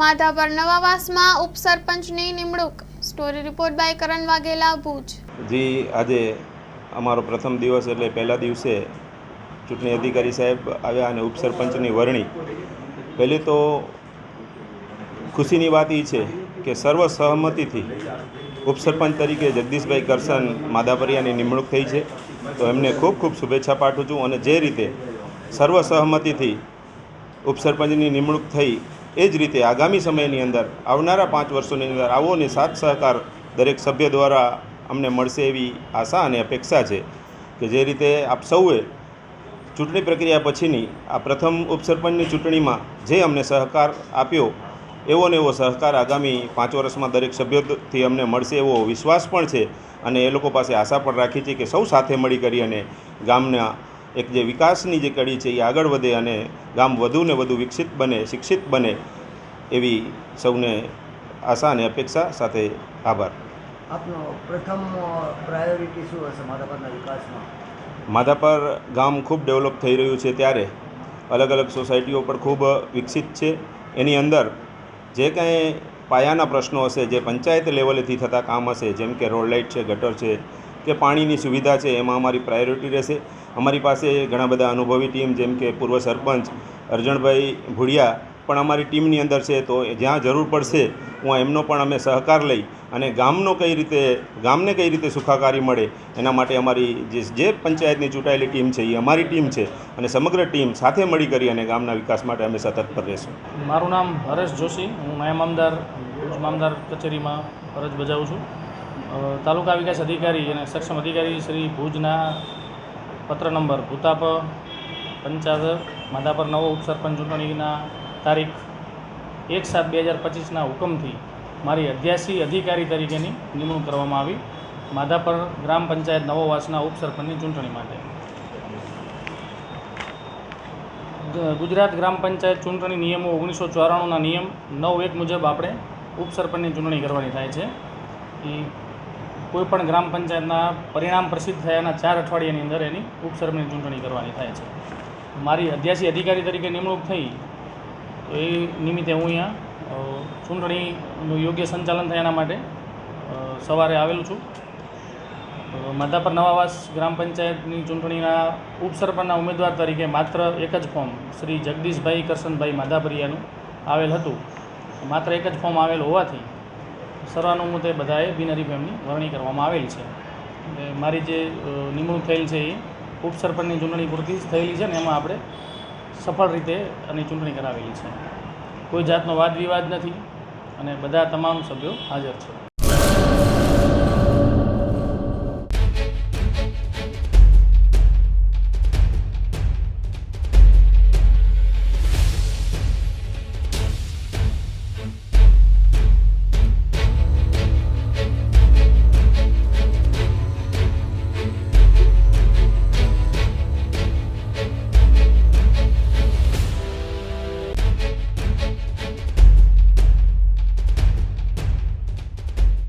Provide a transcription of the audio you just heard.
માધાપર નવાવાસમાં ઉપસરપંચની નિમણૂક. Story report by Karan Vaghela, Bhuj. જી, આજે અમારો પ્રથમ દિવસ એટલે પહેલા દિવસે ચૂંટણી અધિકારી સાહેબ આવ્યા અને ઉપસરપંચની વરણી. પહેલી તો ખુશીની વાત એ છે કે સર્વ સહમતિથી ઉપસરપંચ તરીકે જગદીશભાઈ કરસન માધાપરિયાની નિમણૂક થઈ છે. તો એમને ખૂબ ખૂબ શુભેચ્છા પાઠવું છું અને જે રીતે સર્વ સહમતિથી ઉપસરપંચની નિમણૂક થઈ એ જ રીતે આગામી સમયની અંદર, આવનારા પાંચ વર્ષોની અંદર આવો અને સાથ સહકાર દરેક સભ્ય દ્વારા અમને મળશે એવી આશા અને અપેક્ષા છે કે જે રીતે આપ સૌએ ચૂંટણી પ્રક્રિયા પછીની આ પ્રથમ ઉપસરપંચની ચૂંટણીમાં જે અમને સહકાર આપ્યો, એવો ને એવો સહકાર આગામી પાંચ વર્ષમાં દરેક સભ્યોથી અમને મળશે એવો વિશ્વાસ પણ છે અને એ લોકો પાસે આશા પણ રાખી છે કે સૌ સાથે મળી કરી અને ગામના એક જે વિકાસની જે કડી છે એ આગળ વધે અને ગામ વધુ ને વધુ વિકસિત બને શિક્ષિત બને એવી સૌને આશા અને અપેક્ષા સાથે આભાર. આપનો પ્રથમ પ્રાયોરિટી શું હશે માધાપરના વિકાસમાં? માધાપર ગામ ખૂબ ડેવલપ થઈ રહ્યું છે ત્યારે. અલગ અલગ સોસાયટીઓ પણ ખૂબ વિકસિત છે. એની અંદર જે કાંઈ પાયાના પ્રશ્નો હશે જે પંચાયત લેવલેથી થતા કામ હશે જેમ કે રોડ લાઇટ છે ગટર છે કે પાણીની સુવિધા છે એમાં અમારી પ્રાયોરિટી રહેશે. અમારી પાસે ઘણા બધા અનુભવી ટીમ, જેમ કે પૂર્વ સરપંચ અરજણભાઈ ભુડિયા પણ અમારી ટીમની અંદર છે, તો જ્યાં જરૂર પડશે, હું એમનો પણ અમે સહકાર લઈ અને ગામનો કઈ રીતે, ગામને કઈ રીતે સુખાકારી મળે, એના માટે અમારી જે જે પંચાયતની ચૂંટાયેલી ટીમ છે, એ અમારી ટીમ છે અને સમગ્ર ટીમ સાથે મળી કરી અને ગામના વિકાસ માટે અમે સતત પર રહીશું. મારું નામ હરેશ જોશી, હું નાયબ આમદાર મામદાર કચેરીમાં ફરજ બજાવું છું. તાલુકા વિકાસ અધિકારી અને સક્ષમ અધિકારી શ્રી ભુજના પત્ર નંબર ભૂતાપ પંચાવર માધાપર નવો ઉપસરપંચ ચૂંટણીના તારીખ એક સાત બે હજાર પચીસના હુકમથી મારી અધ્યાસી અધિકારી તરીકેની નિમણૂક કરવામાં આવી. માધાપર ગ્રામ પંચાયત નવોવાસના ઉપસરપંચની ચૂંટણી માટે. ગુજરાત ગ્રામ પંચાયત ચૂંટણી નિયમો ઓગણીસો ચોરાણુંના નિયમ નવ એક મુજબ આપણે ઉપસરપંચની ચૂંટણી કરવાની થાય છે. એ કોઈપણ ગ્રામ પંચાયતના પરિણામ પ્રસિદ્ધ થયાના ચાર અઠવાડિયાની અંદર એની ઉપસરપંચની ચૂંટણી કરવાની થાય છે. મારી અધ્યાસી અધિકારી તરીકે નિમણૂક થઈ, તો એ નિમિત્તે હું અહીંયા ચૂંટણીનું યોગ્ય સંચાલન થાય એના માટે સવારે આવેલું છું. માધાપર નવાવાસ ગ્રામ પંચાયતની ચૂંટણીના ઉપસરપંચના ઉમેદવાર તરીકે માત્ર એક જ ફોર્મ શ્રી જગદીશભાઈ કરશનભાઈ માધાપરિયાનું આવેલ હતું. માત્ર એક જ ફોર્મ આવેલ હોવાથી સર્વાનુમતે બધાએ બિનહરીફ ફેમની વરણી કરવામાં આવેલ છે. એટલે મારી જે નિમણૂક થયેલ છે એ ઉપસરપંચની ચૂંટણી પૂરતી જ થયેલી છે ને એમાં આપણે સફળ રીતે આની ચૂંટણી કરાવેલી છે. કોઈ જાતનો વાદ વિવાદ નથી અને બધા તમામ સભ્યો હાજર છે.